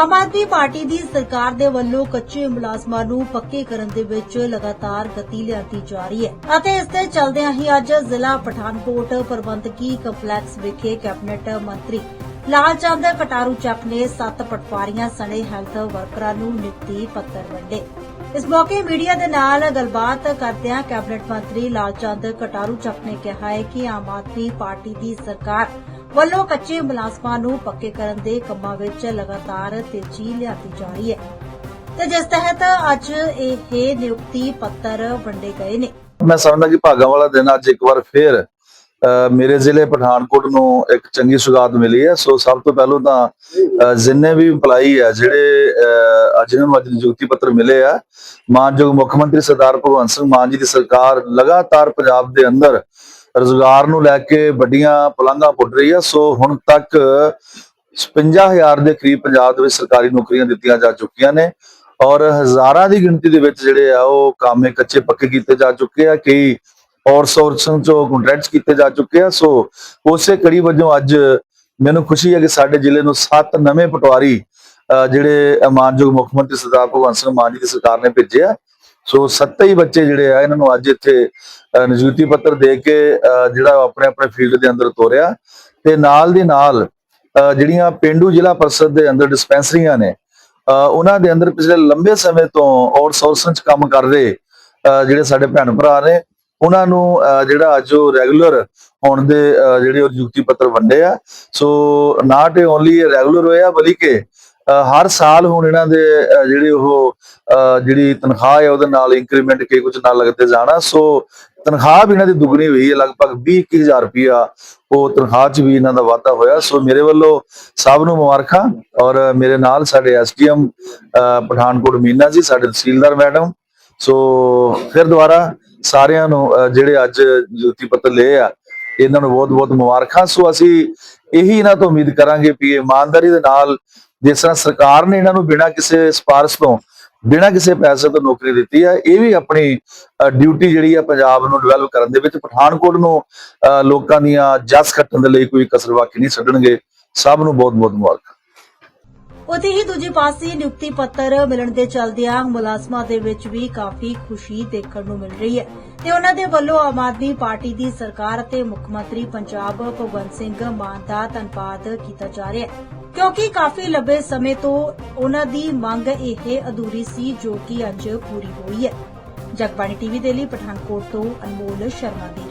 Aam Aadmi party ਦੀ ਸਰਕਾਰ ਦੇ ਵੱਲੋਂ ਕੱਚੇ ਮੁਲਾਜ਼ਮਾਂ ਨੂੰ ਪੱਕੇ ਕਰਨ ਦੇ ਵਿੱਚ ਲਗਾਤਾਰ ਗਤੀ ਲਿਆਂਦੀ ਜਾ ਰਹੀ ਹੈ। ਅਤੇ ਇਸ ਦੇ ਚੱਲਦਿਆਂ ਹੀ ਅੱਜ ਜ਼ਿਲ੍ਹਾ ਪਠਾਨਕੋਟ ਪ੍ਰਬੰਧਕੀ ਕੰਪਲੈਕਸ ਵਿਖੇ ਕੈਬਨਿਟ ਮੰਤਰੀ ਲਾਲਚੰਦ ਕਟਾਰੂ ਚੱਕ ਨੇ ਸੱਤ ਪਟਵਾਰੀਆਂ ਸਣੇ ਹੈਲਥ ਵਰਕਰਾਂ ਨੂੰ ਨਿਯੁਕਤੀ ਪੱਤਰ ਵੰਡੇ। ਇਸ ਮੌਕੇ ਮੀਡੀਆ ਦੇ ਨਾਲ ਗੱਲਬਾਤ ਕਰਦਿਆਂ ਕੈਬਨਿਟ ਮੰਤਰੀ ਲਾਲਚੰਦ ਕਟਾਰੂ ਚੱਕ ਨੇ ਕਿਹਾ ਹੈ ਕਿ ਆਮ ਆਦਮੀ ਪਾਰਟੀ ਦੀ ਸਰਕਾਰ ਵੱਲੋਂ ਕੱਚੇ ਮੁਲਾਜ਼ਮਾਂ ਨੂੰ ਪੱਕੇ ਕਰਨ ਦੇ ਕੰਮਾਂ ਵਿੱਚ ਲਗਾਤਾਰ ਤੇਜ਼ੀ ਲਿਆਂਦੀ ਜਾ ਰਹੀ ਹੈ। ਤੇ ਜਿਸ ਤਹਿਤ ਅੱਜ ਇਹ ਨਿਯੁਕਤੀ ਪੱਤਰ ਵੰਡੇ ਗਏ ਨੇ। ਮੈਂ ਸਮਝਦਾ ਕਿ ਭਾਗਾਂ ਵਾਲਾ ਦਿਨ ਅੱਜ ਇੱਕ ਵਾਰ ਫੇਰ ਮੇਰੇ ਜ਼ਿਲ੍ਹੇ ਪਠਾਨਕੋਟ ਨੂੰ ਇੱਕ ਚੰਗੀ ਸੁਗਾਤ ਮਿਲੀ ਹੈ। ਸੋ ਸਭ ਤੋਂ ਪਹਿਲਾਂ ਤਾਂ ਜਿੰਨੇ ਵੀ EMPLOYEE ਆ ਜਿਹੜੇ ਅ, ਅੱਜ ਨੂੰ ਅੱਜ ਨਿਯੁਕਤੀ ਪੱਤਰ ਮਿਲੇ ਆ ਮਾਨਯੋਗ ਮੁੱਖ ਮੰਤਰੀ ਸਰਦਾਰ ਭਗਵੰਤ ਸਿੰਘ ਮਾਨ ਜੀ ਦੀ ਸਰਕਾਰ ਲਗਾਤਾਰ ਪੰਜਾਬ ਦੇ ਅੰਦਰ ਰੋਜ਼ਗਾਰ ਨੂੰ ਲੈ ਕੇ ਵੱਡੀਆਂ ਪਲਾਂਘਾਂ ਪੁੱਟ ਰਹੀ ਹੈ ਸੋ ਹੁਣ ਤੱਕ 55000 ਦੇ ਕਰੀਬ ਪੰਜਾਬ ਦੇ ਵਿੱਚ ਸਰਕਾਰੀ ਨੌਕਰੀਆਂ ਦਿੱਤੀਆਂ ਜਾ ਚੁੱਕੀਆਂ ਨੇ ਔਰ ਹਜ਼ਾਰਾਂ ਦੀ ਗਿਣਤੀ ਦੇ ਵਿੱਚ ਜਿਹੜੇ ਆ, ਉਹ ਕਾਮੇ ਕੱਚੇ ਪੱਕੇ ਕੀਤੇ ਜਾ ਚੁੱਕੇ ਆ। ਕਈ ਆਊਟਸੋਰਸਿੰਗ ਚੋਂ ਕੰਟਰੈਕਟਸ ਕੀਤੇ ਜਾ ਚੁੱਕੇ ਆ। ਸੋ ਉਸੇ ਕੜੀ ਵਜੋਂ ਅੱਜ ਮੈਨੂੰ ਖੁਸ਼ੀ ਹੈ ਕਿ ਸਾਡੇ ਜ਼ਿਲ੍ਹੇ ਨੂੰ ਸੱਤ ਨਵੇਂ ਪਟਵਾਰੀ ਅਹ ਜਿਹੜੇ ਮਾਨਯੋਗ ਮੁੱਖ ਮੰਤਰੀ ਸਰਦਾਰ ਭਗਵੰਤ ਸਿੰਘ ਮਾਨ ਜੀ ਦੀ ਸਰਕਾਰ ਨੇ ਭੇਜੇ ਆ। ਸੋ ਸੱਤੇ ਹੀ ਬੱਚੇ ਜਿਹੜੇ ਆ, ਇਹਨਾਂ ਨੂੰ ਅੱਜ ਇੱਥੇ ਨਿਯੁਕਤੀ ਪੱਤਰ ਦੇ ਕੇ ਜਿਹੜਾ ਆਪਣੇ ਆਪਣੇ ਫੀਲਡ ਦੇ ਅੰਦਰ ਤੋਰਿਆ। ਤੇ ਨਾਲ ਦੀ ਨਾਲ ਜਿਹੜੀਆਂ ਪਿੰਡੂ ਜ਼ਿਲ੍ਹਾ ਪਰਿਸ਼ਦ ਦੇ ਅੰਦਰ ਡਿਸਪੈਂਸਰੀਆਂ ਨੇ, ਅਹ, ਉਹਨਾਂ ਦੇ ਅੰਦਰ ਪਿਛਲੇ ਲੰਬੇ ਸਮੇਂ ਤੋਂ ਆਊਟਸੋਰਸਿੰਗ ਚ ਕੰਮ ਕਰ ਰਹੇ, ਅਹ, ਜਿਹੜੇ ਸਾਡੇ ਭੈਣ ਭਰਾ ਨੇ, ਉਹਨਾਂ ਨੂੰ, ਅਹ, ਜਿਹੜਾ ਅੱਜ ਉਹ ਰੈਗੂਲਰ ਹੋਣ ਦੇ, ਅਹ, ਜਿਹੜੇ ਉਹ ਨਿਯੁਕਤੀ ਪੱਤਰ ਵੰਡੇ ਆ। ਸੋ ਨਾਟ ਓਨਲੀ ਰੈਗੂਲਰ ਹੋਇਆ ਬਲਕਿ ਅਹ ਹਰ ਸਾਲ ਹੁਣ ਇਹਨਾਂ ਦੇ ਜਿਹੜੇ ਉਹ ਜਿਹੜੀ ਤਨਖਾਹ ਹੈ ਉਹਦੇ ਨਾਲ ਇੰਕਰੀਮੈਂਟ ਕੇ ਕੁਝ ਨਾਲ ਲੱਗਦੇ ਜਾਣਾ। ਸੋ ਤਨਖਾਹ ਵੀ ਇਹਨਾਂ ਦੀ ਦੁੱਗਣੀ ਹੋਈ ਹੈ, ਲਗਭਗ 20000 ਰੁਪਇਆ ਉਹ ਤਨਖਾਹ 'ਚ ਵੀ ਇਹਨਾਂ ਦਾ ਵਾਧਾ ਹੋਇਆ। ਸੋ ਮੇਰੇ ਵੱਲੋਂ ਸਭ ਨੂੰ ਮੁਬਾਰਕਾਂ ਔਰ ਮੇਰੇ ਨਾਲ ਸਾਡੇ ਐਸਡੀਐਮ ਪਠਾਨਕੋਟ ਮੀਨਾ ਜੀ, ਸਾਡੇ ਤਹਿਸੀਲਦਾਰ ਮੈਡਮ। ਸੋ ਫਿਰ ਦੁਬਾਰਾ ਸਾਰਿਆਂ ਨੂੰ ਅਹ ਜਿਹੜੇ ਅੱਜ ਜੁਤੀ ਪੱਤਰ ਲਏ ਆ, ਇਹਨਾਂ ਨੂੰ ਬਹੁਤ-ਬਹੁਤ ਮੁਬਾਰਕਾਂ। ਸੋ ਅਸੀਂ ਇਹੀ ਇਹਨਾਂ ਤੋਂ ਉਮੀਦ ਕਰਾਂਗੇ ਵੀ ਇਮਾਨਦਾਰੀ ਦੇ ਨਾਲ ਜਿਸ ਤਰ੍ਹਾਂ ਸਰਕਾਰ ਨੇ ਇਹਨਾਂ ਨੂੰ ਬਿਨਾਂ ਕਿਸੇ ਸਪਾਰਸ਼ ਤੋਂ, ਬਿਨਾਂ ਕਿਸੇ ਪੈਸੇ ਤੋਂ ਨੌਕਰੀ ਦਿੱਤੀ ਹੈ, ਇਹ ਵੀ ਆਪਣੀ ਡਿਊਟੀ ਜਿਹੜੀ ਹੈ ਪੰਜਾਬ ਨੂੰ ਡਿਵੈਲਪ ਕਰਨ ਦੇ ਵਿੱਚ ਪਠਾਨਕੋਟ ਨੂੰ ਲੋਕਾਂ ਦੀਆਂ ਜਸ ਖੱਟਣ ਦੇ ਲਈ ਕੋਈ ਕਸਰ ਬਾਕੀ ਨਹੀਂ ਛੱਡਣਗੇ। ਸਭ ਨੂੰ ਬਹੁਤ-ਬਹੁਤ ਮੁਬਾਰਕਾਂ। ਉਤੇ ਹੀ ਦੂਜੇ ਪਾਸੇ ਨਿਯੁਕਤੀ ਪੱਤਰ ਮਿਲਣ ਦੇ ਚਲਦਿਆਂ ਮੁਲਾਜ਼ਮਾਂ ਦੇ ਵਿੱਚ ਵੀ ਕਾਫੀ ਖੁਸ਼ੀ ਦੇਖਣ ਨੂੰ ਮਿਲ ਰਹੀ ਹੈ ਤੇ ਉਹਨਾਂ ਦੇ ਵੱਲੋਂ ਆਮ ਆਦਮੀ ਪਾਰਟੀ ਦੀ ਸਰਕਾਰ ਅਤੇ ਮੁੱਖ ਮੰਤਰੀ ਪੰਜਾਬ ਭਗਵੰਤ ਸਿੰਘ ਮਾਨ ਦਾ ਧੰਨਵਾਦ ਕੀਤਾ ਜਾ ਰਿਹਾ ਹੈ। ਕਿਉਂਕਿ ਕਾਫੀ ਲੰਬੇ ਸਮੇਂ ਤੋਂ ਉਹਨਾਂ ਦੀ ਮੰਗ ਇਹ ਅਧੂਰੀ ਸੀ ਜੋ ਕਿ ਅੱਜ ਪੂਰੀ ਹੋਈ ਹੈ। ਜਗਬਾਣੀ ਟੀਵੀ ਦੇ ਲਈ ਪਠਾਨਕੋਟ ਤੋਂ ਅਨਮੋਲ ਸ਼ਰਮਾ ਦੀ